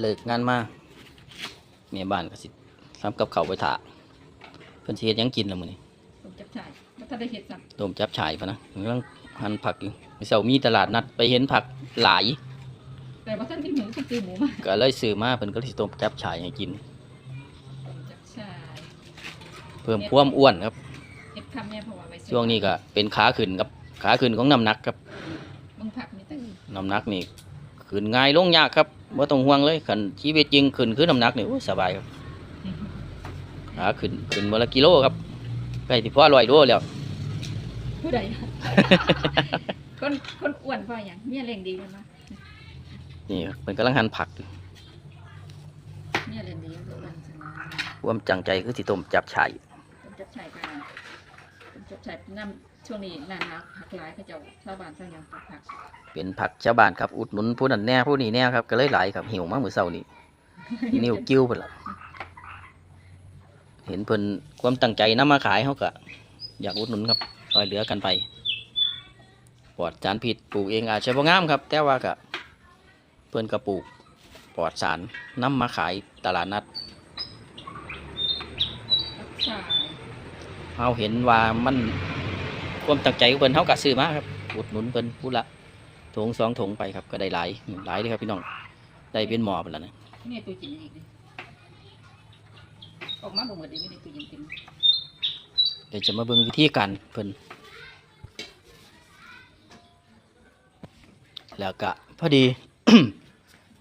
เลิกงานมาแม่บ้านก็สิทำกับข้าวไปถาเพิ่นสิเฮ็ดหยังกินล่ะมื้อนี้ผมจับจ่ายแล้วถ้าได้เห็ดสับต้มจับฉ่ายพะนะกำลังหั่นผักอยู่มื้อเช้ามีตลาดนัดไปเห็นผักหลายแต่ว่าท่านกินหมูก็ซื้อหมูมาก็เลยซื้อมาเพิ่นก็เลยสิต้มจับฉ่ายให้กิน ผมจับจ่ายเพิ่มความอ้วนครับเห็ดคำเนี่ยเพราะว่าไว้ซื้อช่วงนี้ก็เป็นขาขึ้นครับขาขึ้นของน้ำหนักครับ มึงผักนี่ตั้งน้ำหนักนี่ ขึ้นง่ายลงยากครับบ่ต้องห่วงเลยคันชีวิตจริงขึ้นคือน้ำหนักนี่โอ้ยสบายครับขาขึ้นขึ้นมื้อละกิโลครับใกล้สิพอ100โลแล้วผู้ใดคนคนอ้วนเพราะอย่างเมียเร่งดีเลยมั้ยนี่ครับเพิ่นกำลังหั่นผักอยู่เมียเร่งดีก็อ้วนสนาความจังใจคือสิต้มจับฉ่ายผมจับจ่ายกันผมจับจ่ายน้ำ ช่วงนี้นานนักผักหลายเขาเจ้าชาวบ้านชาวหยังปลูกผักเป็นผักชาวบ้านครับอุดหนุนผู้นั้นแน่ผู้นี้แน่ครับก็เลยหลายครับหิวมากมื้อเช้านี้นิ้วกิ้วเพิ่นล่ะเห็นเพิ่นความตั้งใจนำมาขายเฮาก็อยากอุดหนุนครับช่วยเหลือกันไปปลอดสารพิษปลูกเองอาจจะบ่งามครับ แต่ว่าก็เพิ่นก็ปลูกปลอดสารนำมาขายตลาดนัดจับจ่ายเฮาเห็นว่ามัน ความตั้งใจของเพิ่นเฮาก็ซื้อมาครับอุดหนุนเพิ่นผู้ละถุงสองถุงไปครับก็ได้หลายหลายเลยครับพี่น้องได้เป็นหมอไปแล้วนะนี่ตัวจริงอีกเลยออกมาบ่หมดอีกนี่ตัวจริงจริงเดี๋ยวจะมาเบิ่งวิธีการเพิ่นแล้วก็พอดี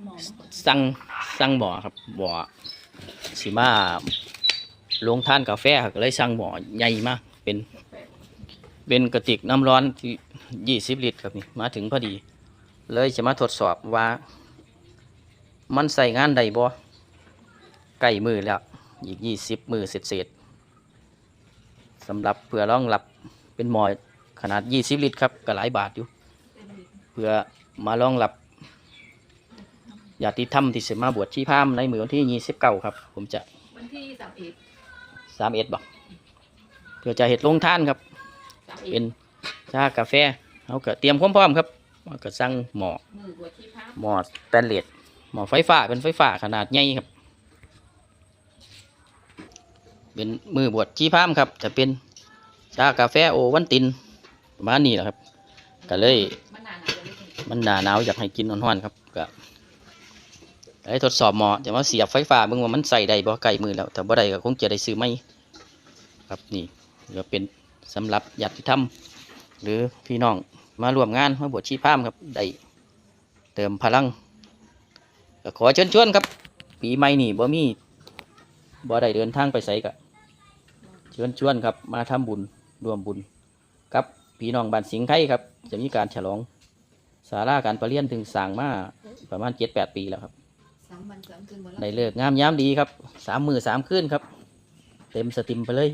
หมอสั่งสั่งหมอครับหมอสิมาลงท่านกาแฟครับก็เลยสั่งหมอใหญ่มากเป็น เป็นกระติกน้ำร้อนที่ยี่สิบลิตรครับนี่มาถึงพอดี เลยจะมาทดสอบว่า มันใส่งานใดบ่ใกล้มือแล้ว อีกยี่สิบมือเสร็จเสร็จๆสำหรับเพื่อรองรับเป็นหมอขนาดยี่สิบลิตรครับก็หลายบาทอยู่ เพื่อมารองรับญาติธรรมที่จะมาบวชชีพราหมณ์ในมือวันที่ยี่สิบเก้าครับ ผมจะวันที่สามเอ็ดสามเอ็ดบอกเพื่อจะเห็ดลงท่านครับสาม เป็นชากาแฟเขาก็เตรียมความพร้อมครับว่าก็สั่งหมอหมอสแตนเลสหมอไฟฟ้าเป็นไฟฟ้าขนาดใหญ่ครับ เป็นมือบวชชีพามครับจะเป็นชากาแฟโอวันตินประมาณนี้แหละครับ ก็เลย มันนาหนาหนาวอยากให้กินร้อนๆครับก็ได้ทดสอบหมอจะมาเสียบไฟฟ้าเบิ่งว่ามันใส่ได้บ่ไก่มือแล้วแต่บ่ได้ก็คงจะได้ซื้อไหมครับนี่ก็เป็น สำหรับญาติธรรม หรือพี่น้องมาร่วมงานมาบวชชีพราหมณ์ครับได้เติมพลังก็ขอเชิญชวนครับ ปีใหม่นี่บ่มีบ่ได้เดินทางไปไสก็เชิญชวนครับมาทำบุญร่วมบุญกับพี่น้องบ้านสิงห์ไทยครับ จะมีการฉลองศาลาการประเรียนถึงสร้างมาประมาณเจ็ดแปดปีแล้วครับสามวันสามคืนวันได้เลิกงามยามดีครับสามมือสามคืนครับ เต็มสติมไปเลย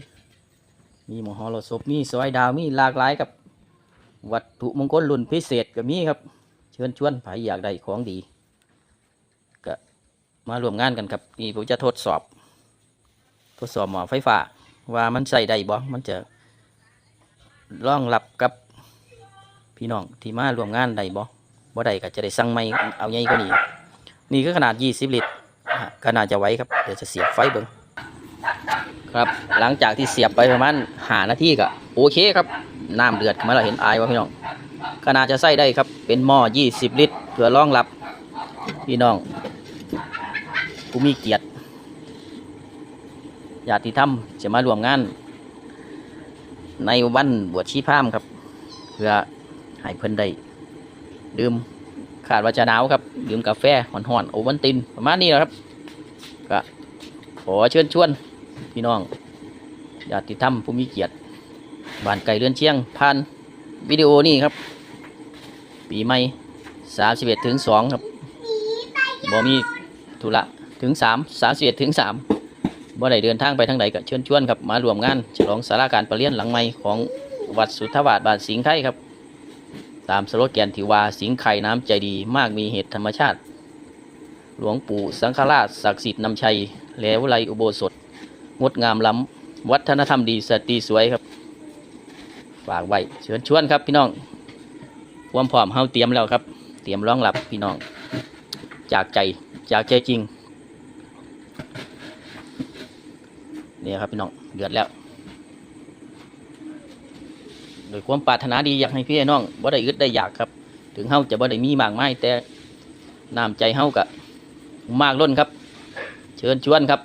มีหมอฮอลศพมีซอยดาวมีหลากหลายครับ วัตถุมงคลรุ่นพิเศษก็มีครับ เชิญชวนใครอยากได้ของดี ก็มารวมงานกันครับนี่ผมจะทดสอบ ทดสอบหมอไฟฟ้า ว่ามันใส่ได้บ่มันจะรองรับกับพี่น้องที่มารวมงานได้บ่บ่ได้ก็จะได้สั่งไม่เอาใหญ่กว่านี้นี่ก็ขนาด 20 ลิตรก็น่าจะไหว้ครับเดี๋ยวจะเสียบไฟเบิ้ง ครับหลังจากที่เสียบไปประมาณหานาทีก็โอเคครับน้ำเดือดขึ้นมาเราเห็นอายว่าพี่น้องก็น่าจะใส่ได้ครับ เป็นหม้อ 20 ลิตรเพื่อรองรับพี่น้องผู้มีเกียรติญาติธรรมจะมารวมงาน ในวันบวชชีพามครับ เพื่อให้เพิ่นได้ดื่มขาดว่าจะหนาวครับ ดื่มกาแฟห่อนๆโอวันตินประมาณนี้แหละครับก็ขอเชิญชวน พี่น้องญาติธรรมผู้มีเกียรติบ้านไก่เรือนเชียงผ่านวิดีโอนี้ครับ ปีใหม่สามสิบเอ็ดถึงสองครับบ่มีธุระถึงสามสามสิบเอ็ดถึงสามบ่ได้เดินทางไปทางใดก็เชิญชวนครับมารวมงานฉลองสาราการประเรียนหลังใหม่ของวัดสุทธวาสบ้านสิงห์ไข่ครับ ตามสโลแกนที่ว่าสิงไข่น้ำใจดีมากมีเหตุธรรมชาติ หลวงปู่สังฆราชศักดิ์สิทธิ์นำชัยแล้วไลอุโบสถ งดงามล้ำวัฒนธรรมดีสตรีสวยครับ ฝากไว้เชิญชวนครับพี่น้องความพร้อมเฮาเตรียมแล้วครับ เตรียมร้องรับพี่น้อง จากใจจากใจจริงนี่ครับพี่น้องเดือดแล้วโดยความปรารถนาดีอยากให้พี่น้องบ่ได้อึดได้อยากครับ ถึงเฮาจะบ่ได้มีมากมายแต่น้ำใจเฮากะมากล้นครับ เชิญชวนครับ